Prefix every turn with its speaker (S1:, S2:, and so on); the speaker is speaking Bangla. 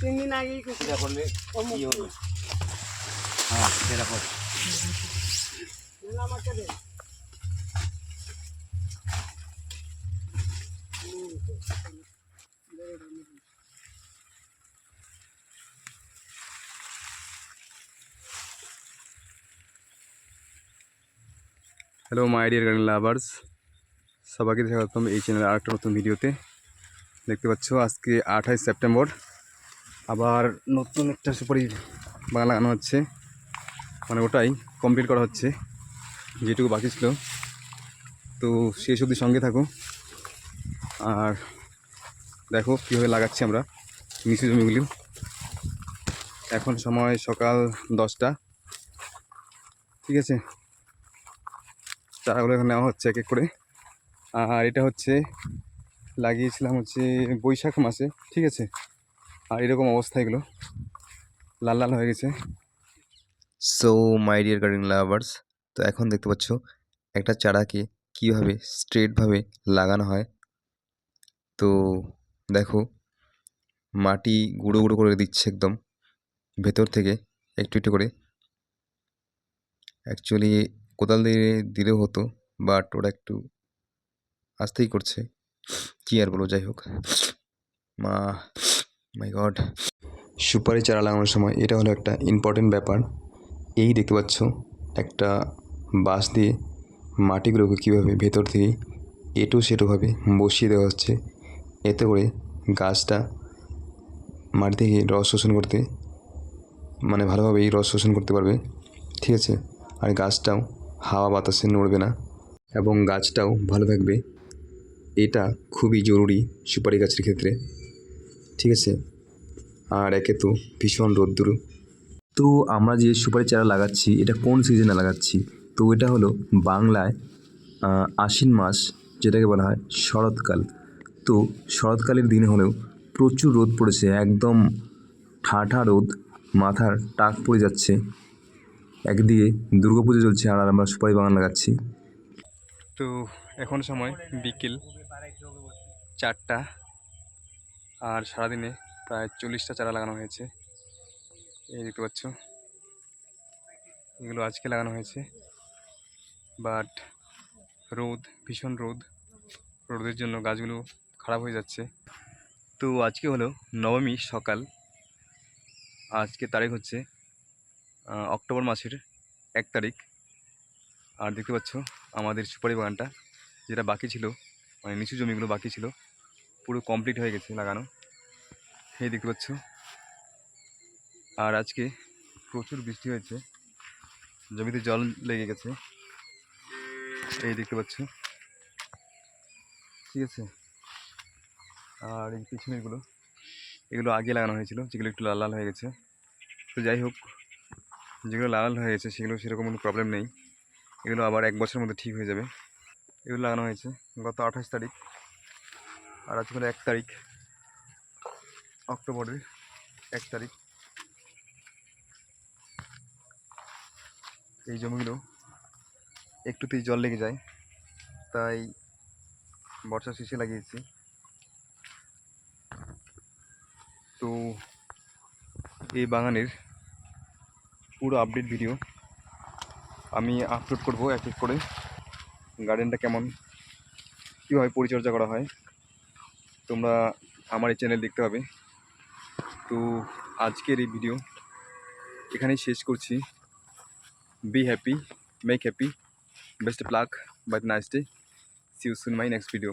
S1: তিন দিন আগেই কইছি
S2: সিধা করলে
S1: অমুক
S2: কি হবে? হ্যাঁ সেটা কর।
S1: আমাকে দে।
S3: Hello my dear garden lovers সবাইকে স্বাগতম এই চ্যানেলের আরেকটা নতুন ভিডিওতে। দেখতে পাচ্ছ, আজকে আঠাইশ সেপ্টেম্বর। আবার নতুন একটা সুপারি বাগান লাগানো হচ্ছে। মানে ওটাই কমপ্লিট করা হচ্ছে, যেটুকু বাকি ছিল। তো শেষ অবধি সঙ্গে থাকো। আর দেখো কীভাবে লাগাচ্ছি আমরা নিচু জমিগুলি। এখন সময় সকাল দশটা। ঠিক আছে? চারাগুলো এখন নেওয়া হচ্ছে এক এক করে। আর এটা হচ্ছে, লাগিয়েছিলাম হচ্ছে বৈশাখ মাসে, ঠিক আছে? আর এরকম অবস্থা এগুলো। লাল লাল হয়ে গেছে।
S4: So my dear garden lovers তো এখন দেখতে পাচ্ছ, একটা চারাকে কীভাবে স্ট্রেটভাবে লাগানো হয়। তো দেখো, মাটি গুঁড়ো গুঁড়ো করে দিচ্ছে একদম, ভেতর থেকে একটু একটু করে। অ্যাকচুয়ালি কোদাল দিয়ে দিলেও হতো বাট ওরা একটু আস্তেই করছে। কী আর বলব, যাই হোক। মা মাই গড সুপারি চারা লাগানোর সময় এটা হলো একটা ইম্পর্টেন্ট ব্যাপার। এই দেখতে পাচ্ছ, একটা বাঁশ দিয়ে মাটিগুলোকে কীভাবে ভেতর থেকে এটো সেটোভাবে বসিয়ে দেওয়া হচ্ছে। এতে করে গাছটা মাটি থেকে রস শোষণ করতে মানে ভালোভাবেই রস শোষণ করতে পারবে। ঠিক আছে? আর গাছটাও হাওয়া বাতাসে নড়বে না। এবং গাছটাও ভালো থাকবে। এটা খুবই জরুরি সুপারি গাছের ক্ষেত্রে। ঠিক আছে? আর একে তো ভীষণ রোদ্দুর। তো আমরা যে সুপারি চারা লাগাচ্ছি, এটা কোন সিজনে লাগাচ্ছি? তো এটা হলো বাংলায় আশ্বিন মাস, যেটাকে বলা হয় শরৎকাল। তো শরৎকালের দিনে হলেও প্রচুর রোদ পড়েছে, একদম ঠাঠা রোদ, মাথার টাক পড়ে যাচ্ছে। একদিকে দুর্গাপুজো চলছে, আর আমরা সুপারি বাগান লাগাচ্ছি।
S3: তো এখন সময় বিকেল চারটা আর সারাদিনে প্রায় চল্লিশটা চারা লাগানো হয়েছে। এই দেখতে পাচ্ছ। এগুলো আজকে লাগানো হয়েছে। বাট রোদ, ভীষণ রোদ। রোদের জন্য গাছগুলো খারাপ হয়ে যাচ্ছে। তো আজকে হলো নবমী সকাল। আজকে তারিখ হচ্ছে অক্টোবর মাসের এক তারিখ। আর দেখতে পাচ্ছ আমাদের সুপারি বাগানটা। যেটা বাকি ছিল মানে নিচু জমিগুলো বাকি ছিল, পুরো কমপ্লিট হয়ে গেছে লাগানো। এই দেখতে পাচ্ছ। আর আজকে প্রচুর বৃষ্টি হয়েছে। জমিতে জল লেগে গেছে। এই দেখতে পাচ্ছ। ঠিক আছে। আর এই পিছনেরগুলো এগুলো আগে লাগানো হয়েছিল, যেগুলো একটু লাল লাল হয়ে গেছে। তো যাই হোক, যেগুলো লাল লাল হয়ে গেছে, সেগুলো সেরকম কোনো প্রবলেম নেই। এগুলো আবার এক বছরের মধ্যে ঠিক হয়ে যাবে। এগুলো লাগানো হয়েছে গত আঠাশ তারিখ আর আজকে এক তারিখ, অক্টোবরের এক তারিখ। এই জমিগুলো একটুতেই জল লেগে যায়, তাই বর্ষা শেষে লাগিয়েছি। তো এই বাগানের পুরো আপডেট ভিডিও আমি আপলোড করব এক এক করে। গার্ডেনটা কেমন? কীভাবে পরিচর্যা করা হয়? তোমরা আমার এই চ্যানেল দেখতে পাবে। তো আজকের এই ভিডিও এখানেই শেষ করছি। Be happy make happy best of luck but nice day see you soon my next video